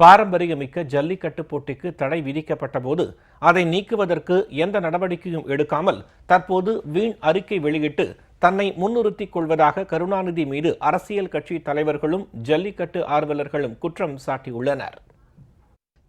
பாரம்பரியமிக்க ஜல்லிக்கட்டு போட்டிக்கு தடை விதிக்கப்பட்ட போது அதை நீக்குவதற்கு எந்த நடவடிக்கையும் எடுக்காமல் தற்போது வீண் அறிக்கை வெளியிட்டு தன்னை முன்னிறுத்திக் கொள்வதாக கருணாநிதி மீது அரசியல் கட்சி தலைவர்களும் ஜல்லிக்கட்டு ஆர்வலர்களும் குற்றம் சாட்டியுள்ளனர்.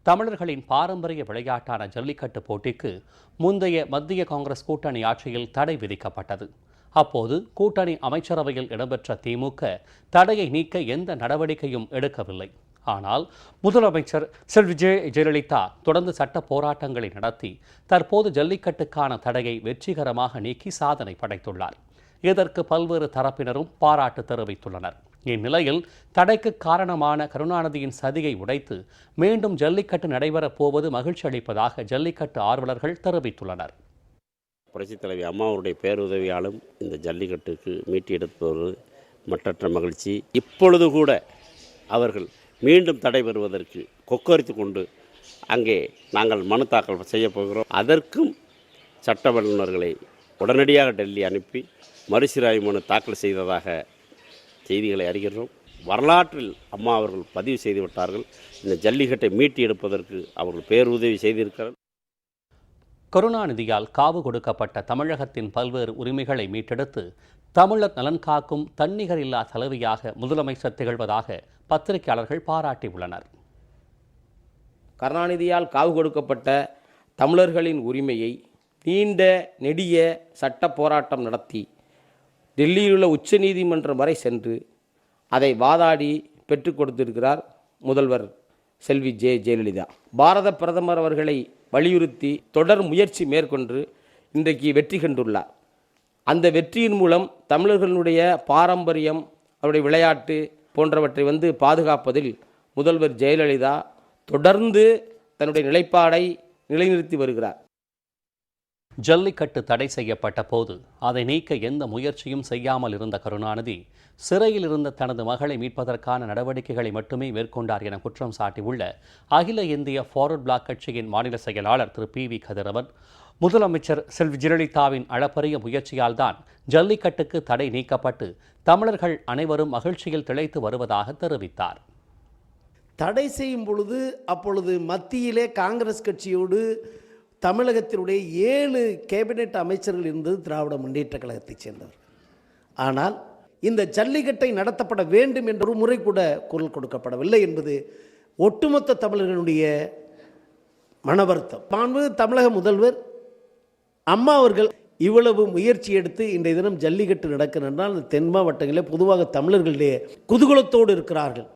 தமிழர்களின் பாரம்பரிய விளையாட்டான ஜல்லிக்கட்டு போட்டிக்கு முந்தைய மத்திய காங்கிரஸ் கூட்டணி ஆட்சியில் தடை விதிக்கப்பட்டது. அப்போது கூட்டணி அமைச்சரவையில் இடம்பெற்ற திமுக தடையை நீக்க எந்த நடவடிக்கையும் எடுக்கவில்லை. ஆனால் முதலமைச்சர் செல்வி ஜெ ஜெயலலிதா தொடர்ந்து சட்ட போராட்டங்களை நடத்தி தற்போது ஜல்லிக்கட்டுக்கான தடையை வெற்றிகரமாக நீக்கி சாதனை படைத்துள்ளார். இதற்கு பல்வேறு தரப்பினரும் பாராட்டு தெரிவித்துள்ளனர். இந்நிலையில் தடைக்கு காரணமான கருணாநிதியின் சதியை உடைத்து மீண்டும் ஜல்லிக்கட்டு நடைபெறப் போவது மகிழ்ச்சி அளிப்பதாக ஜல்லிக்கட்டு ஆர்வலர்கள் தெரிவித்துள்ளனர். புரட்சித் தலைவி அம்மாவுடைய பேருதவியாலும் இந்த ஜல்லிக்கட்டுக்கு மீட்டி எடுப்பது மற்றற்ற மகிழ்ச்சி. இப்பொழுது கூட அவர்கள் மீண்டும் தடை பெறுவதற்கு கொக்கரித்து கொண்டு அங்கே நாங்கள் மனு தாக்கல் செய்ய போகிறோம். அதற்கும் சட்ட வல்லுநர்களை உடனடியாக டெல்லி அனுப்பி மறுசீராய்வு மனு தாக்கல் செய்ததாக செய்திகளை அறிகிறோம். வரலாற்றில் அம்மா அவர்கள் பதிவு செய்து விட்டார்கள். இந்த ஜல்லிக்கட்டை மீட்டி எடுப்பதற்கு அவர்கள் பேருதவி செய்திருக்கிறார் கருணாநிதியால் காவு கொடுக்கப்பட்ட தமிழகத்தின் பல்வேறு உரிமைகளை மீட்டெடுத்து தமிழர் நலன் காக்கும் தன்னிகர் இல்லா தலைவியாக முதலமைச்சர் திகழ்வதாக பத்திரிகையாளர்கள் பாராட்டியுள்ளனர். கருணாநிதியால் காவு கொடுக்கப்பட்ட தமிழர்களின் உரிமையை நீண்ட நெடிய சட்ட போராட்டம் நடத்தி டெல்லியில் உள்ள உச்சநீதிமன்றம் வரை சென்று அதை வாதாடி பெற்றுக் கொடுத்திருக்கிறார் முதல்வர் செல்வி ஜெ ஜெயலலிதா. பாரத பிரதமர் அவர்களை வலியுறுத்தி தொடர் முயற்சி மேற்கொண்டு இன்றைக்கு வெற்றி கண்டுள்ளார். அந்த வெற்றியின் மூலம் தமிழர்களுடைய பாரம்பரியம் அவருடைய விளையாட்டு போன்றவற்றை வந்து பாதுகாப்பதில் முதல்வர் ஜெயலலிதா தொடர்ந்து தன்னுடைய நிலைப்பாடை நிலைநிறுத்தி வருகிறார். ஜல்லிக்கட்டு தடை செய்யப்பட்ட போது அதை நீக்க எந்த முயற்சியும் செய்யாமல் இருந்த கருணாநிதி சிறையில் இருந்த தனது மகளை மீட்பதற்கான நடவடிக்கைகளை மட்டுமே மேற்கொண்டார் என குற்றம் சாட்டியுள்ள அகில இந்திய ஃபார்வர்ட் பிளாக் கட்சியின் மாநில செயலாளர் திரு பி வி கதிரவன் முதலமைச்சர் செல்வி ஜெயலலிதாவின் அளப்பரிய முயற்சியால் தான் ஜல்லிக்கட்டுக்கு தடை நீக்கப்பட்டு தமிழர்கள் அனைவரும் மகிழ்ச்சியில் திளைத்து வருவதாக தெரிவித்தார். தடை செய்யும் பொழுது அப்பொழுது மத்தியிலே காங்கிரஸ் கட்சியோடு தமிழகத்தினுடைய ஏழு கேபினெட் அமைச்சர்கள் இருந்தது திராவிட முன்னேற்ற கழகத்தைச் சேர்ந்தவர். ஆனால் இந்த ஜல்லிக்கட்டை நடத்தப்பட வேண்டும் என்ற ஒரு முறை கூட குரல் கொடுக்கப்படவில்லை என்பது ஒட்டுமொத்த தமிழர்களுடைய மனவருத்தம். மாண்பு தமிழக முதல்வர் அம்மா அவர்கள் இவ்வளவு முயற்சி எடுத்து இன்றைய தினம் ஜல்லிக்கட்டு நடக்கிறது அந்த தென் மாவட்டங்களில் பொதுவாக தமிழர்களுடைய குதூகலத்தோடு இருக்கிறார்கள்.